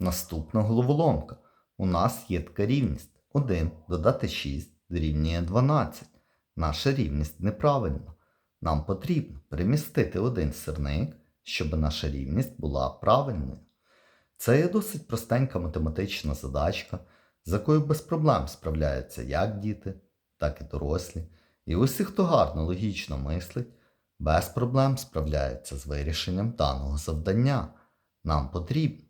Наступна головоломка. У нас є така рівність. 1 додати 6 дорівнює 12. Наша рівність неправильна. Нам потрібно перемістити один сирник, щоб наша рівність була правильною. Це є досить простенька математична задачка, з якою без проблем справляються як діти, так і дорослі. І усі, хто гарно логічно мислить, без проблем справляються з вирішенням даного завдання. Нам потрібно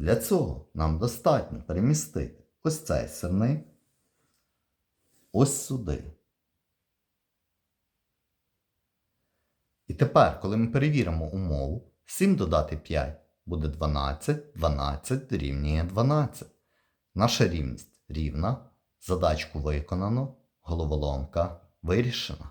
Для цього нам достатньо перемістити ось цей сирник ось сюди. І тепер, коли ми перевіримо умову, 7 додати 5 буде 12, 12 дорівнює 12. Наша рівність рівна, задачку виконано, головоломка вирішена.